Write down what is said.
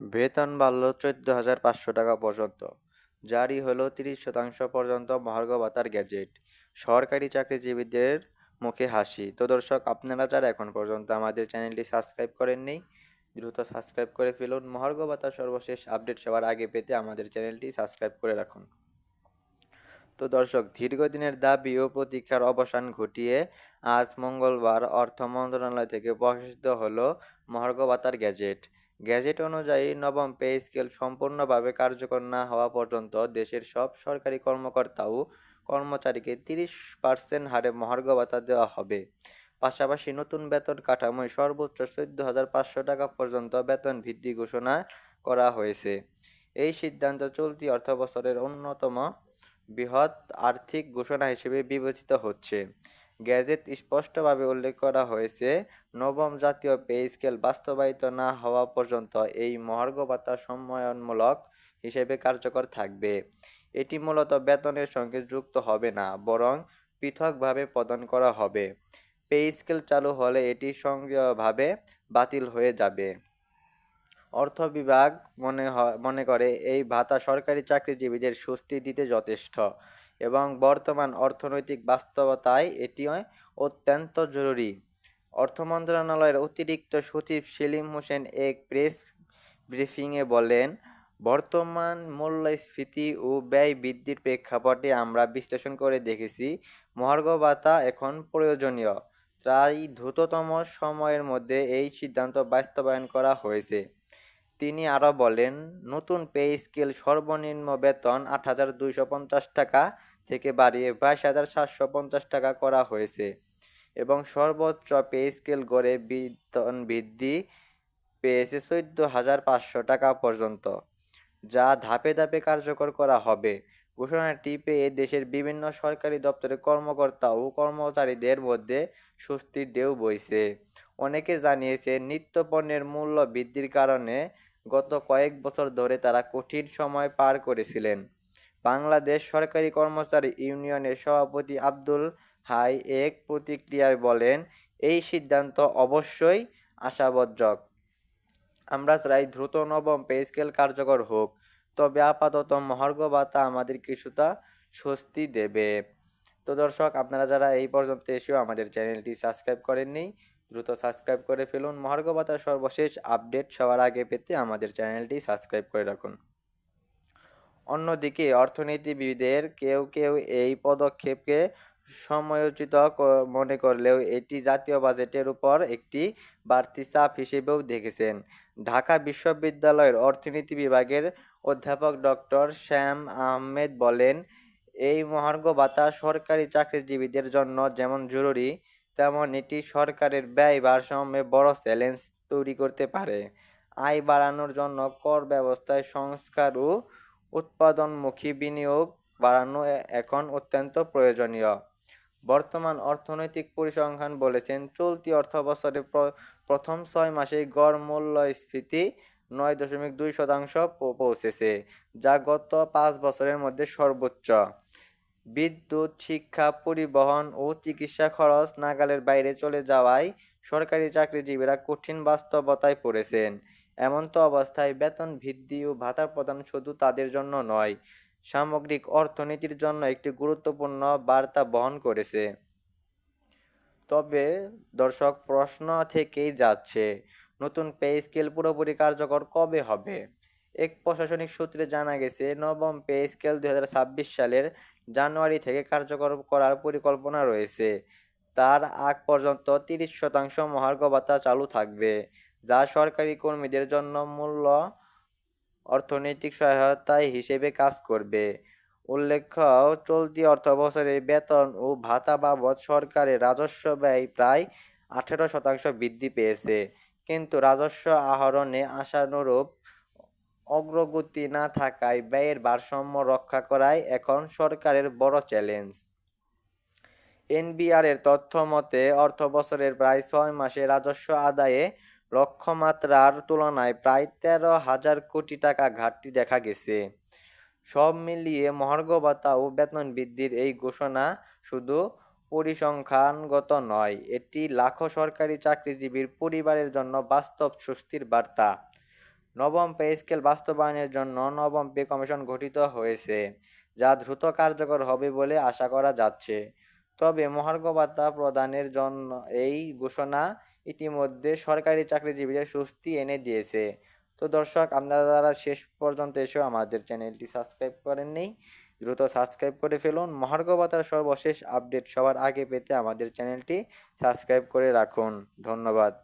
বেতন বাড়ল চোদ্দ হাজার পাঁচশো টাকা পর্যন্ত। জারি হলো তিরিশ শতাংশ পর্যন্ত মহার্ঘ ভাতার গ্যাজেট। সরকারি চাকরিজীবীদের মুখে হাসি। তো দর্শক, আপনারা যারা এখন পর্যন্ত আমাদের চ্যানেলটি সাবস্ক্রাইব করেননি, দ্রুত সাবস্ক্রাইব করে ফেলুন। মহার্ঘ ভাতার সর্বশেষ আপডেট সবার আগে পেতে আমাদের চ্যানেলটি সাবস্ক্রাইব করে রাখুন। তো দর্শক, দীর্ঘদিনের দাবি ও প্রতীক্ষার অবসান ঘটিয়ে আজ মঙ্গলবার অর্থ মন্ত্রণালয় থেকে প্রকাশিত হলো মহার্ঘ ভাতার গ্যাজেট। গ্যাজেট অনুযায়ী নবম পে স্কেল সম্পূর্ণভাবে কার্যকর না হওয়া পর্যন্ত দেশের সব সরকারি কর্মকর্তা ও কর্মচারীকে তিরিশ পার্সেন্ট হারে মহার্ঘ ভাতা দেওয়া হবে। পাশাপাশি নতুন বেতন কাঠামোয় সর্বোচ্চ চোদ্দ হাজার পাঁচশো টাকা পর্যন্ত বেতন ভিত্তি ঘোষণা করা হয়েছে। এই সিদ্ধান্ত চলতি অর্থবছরের অন্যতম বৃহৎ আর্থিক ঘোষণা হিসেবে বিবেচিত হচ্ছে। গ্যাজেট স্পষ্টভাবে উল্লেখ করা হয়েছে, নবম জাতীয় পে স্কেল বাস্তবায়িত না হওয়া পর্যন্ত এই মহার্ঘ ভাতা সম্মানমূলক হিসেবে কার্যকর থাকবে। এটি মূলত বেতনের সঙ্গে যুক্ত হবে না, বরং পৃথকভাবে প্রদান করা হবে। পে স্কেল চালু হলে এটি সঙ্গীয়ভাবে বাতিল হয়ে যাবে। অর্থ বিভাগ মনে মনে করে, এই ভাতা সরকারি চাকরিজীবীদের স্বস্তি দিতে যথেষ্ট। এবং বর্তমান অর্থনৈতিক বাস্তবতায় এটি অত্যন্ত জরুরি। অর্থ মন্ত্রণালয়ের অতিরিক্ত সচিব সেলিম হোসেন এক প্রেস ব্রিফিংয়ে বলেন, বর্তমান মূল্যস্ফীতি ও ব্যয় বৃদ্ধির প্রেক্ষাপটে আমরা বিশ্লেষণ করে দেখেছি, মহার্ঘ ভাতা এখন প্রয়োজনীয়। তাই দ্রুততম সময়ের মধ্যে এই সিদ্ধান্ত বাস্তবায়ন করা হয়েছে। তিনি আরও বলেন, নতুন পে স্কেল সর্বনিম্ন বেতন আট হাজার দুইশো পঞ্চাশ টাকা থেকে বাড়িয়ে বাইশ হাজার সাতশো পঞ্চাশ টাকা করা হয়েছে এবং সর্বোচ্চ পে স্কেল গড়ে বেতন বৃদ্ধি পেয়েছে চোদ্দ হাজার পাঁচশো টাকা পর্যন্ত, যা ধাপে ধাপে কার্যকর করা হবে। ঘোষণাটি পেয়ে দেশের বিভিন্ন সরকারি দপ্তরের কর্মকর্তা ও কর্মচারীদের মধ্যে স্বস্তির ঢেউ বইছে। অনেকে জানিয়েছে, নিত্য পণ্যের মূল্য বৃদ্ধির কারণে গত কয়েক বছর ধরে তারা কঠিন সময় পার করেছিলেন। বাংলাদেশ সরকারি কর্মচারী ইউনিয়নের সভাপতি আব্দুল হাই এক প্রতিক্রিয়ায় বলেন, এই সিদ্ধান্ত অবশ্যই আশাবর্জক আমরা চাই দ্রুত নবম পে স্কেল কার্যকর হোক। তবে আপাতত মহার্ঘ ভাতা আমাদের কিছুটা স্বস্তি দেবে। তো দর্শক, আপনারা যারা এই পর্যন্ত এসেও আমাদের চ্যানেলটি সাবস্ক্রাইব করেননি, দ্রুত সাবস্ক্রাইব করে ফেলুন। মহার্ঘ ভাতার সর্বশেষ আপডেট সবার আগে পেতে আমাদের চ্যানেলটি সাবস্ক্রাইব করে রাখুন। অন্যদিকে অর্থনীতিবিদের কেউ কেউ এই পদক্ষেপকে সময়োচিত মনে করলেও এটি জাতীয় বাজেটের উপর একটি বাড়তি চাপ হিসেবেও দেখেছেন। ঢাকা বিশ্ববিদ্যালয়ের অর্থনীতি বিভাগের অধ্যাপক ডক্টর শ্যাম আহমেদ বলেন, এই মহার্ঘ ভাতা সরকারি চাকরিজীবীদের জন্য যেমন জরুরি, তেমন এটি সরকারের ব্যয় ভারসাম্যে বড় চ্যালেঞ্জ তৈরি করতে পারে। আয় বাড়ানোর জন্য কর ব্যবস্থায় সংস্কার ও উৎপাদনমুখী বিনিয়োগ বাড়ানো এখন অত্যন্ত প্রয়োজনীয়। বর্তমান অর্থনৈতিক পরিসংখ্যান বলেছেন, চলতি অর্থবছরে প্রথম ছয় মাসে গড় মূল্যস্ফীতি নয় দশমিক দুই শতাংশ পৌঁছেছে, যা গত পাঁচ বছরের মধ্যে সর্বোচ্চ। বিদ্যুৎ, শিক্ষা, পরিবহন ও চিকিৎসা খরচ নাগালের বাইরে চলে যাওয়ায় সরকারি চাকরিজীবীরা কঠিন বাস্তবতায় পড়েছেন। এমন তো অবস্থায় বেতন, ভিত্তি ও ভাতা প্রদান শুধু তাদের জন্য নয়, সামগ্রিক অর্থনীতির জন্য একটি গুরুত্বপূর্ণ বার্তা বহন করেছে। তবে দর্শক, প্রশ্ন থেকেই যাচ্ছে, নতুন পে স্কেল পুরোপুরি কার্যকর কবে হবে? এক প্রশাসনিক সূত্রে জানা গেছে, নবম পে স্কেল দুই হাজার ছাব্বিশ সালের জানুয়ারি থেকে কার্যকর করার পরিকল্পনা রয়েছে। তার আগ পর্যন্ত তিরিশ শতাংশ মহার্ঘ ভাতা চালু থাকবে। যা সরকারি কর্মীদের জন্য মূল্য অর্থনৈতিক সহায়তা হিসেবে কাজ করবে। উল্লেখ্য, চলতি অর্থবছরে বেতন ও ভাতা বাবদ সরকারের রাজস্ব ব্যয় প্রায় আঠেরো শতাংশ বৃদ্ধি পেয়েছে। কিন্তু রাজস্ব আহরণে আশানুরূপ অগ্রগতি না থাকায় ব্যয়ের ভারসাম্য রক্ষা করাই এখন সরকারের বড় চ্যালেঞ্জ। এনবিআর এর তথ্য মতে অর্থ বছরের প্রায় ছয় মাসে রাজস্ব আদায়ে লক্ষ্যমাত্রার তুলনায় প্রায় তেরো হাজার কোটি টাকা ঘাটতি দেখা গেছে। সব মিলিয়ে মহার্ঘ ভাতা ও বেতন বৃদ্ধির এই ঘোষণা শুধু পরিসংখ্যানগত নয়, এটি লাখো সরকারি চাকরিজীবীর পরিবারের জন্য বাস্তব স্বস্তির বার্তা। নবম পে স্কেল বাস্তবায়নের জন্য নবম পে কমিশন গঠিত হয়েছে, যা দ্রুত কার্যকর হবে বলে আশা করা যাচ্ছে। তবে মহার্ঘ ভাতা প্রদানের জন্য এই ঘোষণা ইতিমধ্যে সরকারি চাকরিজীবীদের স্বস্তি এনে দিয়েছে। তো দর্শক, আপনারা যারা শেষ পর্যন্ত এসেও আমাদের চ্যানেলটি সাবস্ক্রাইব করেন নেই দ্রুত সাবস্ক্রাইব করে ফেলুন। মহার্গবতার সর্বশেষ আপডেট সবার আগে পেতে আমাদের চ্যানেলটি সাবস্ক্রাইব করে রাখুন। ধন্যবাদ।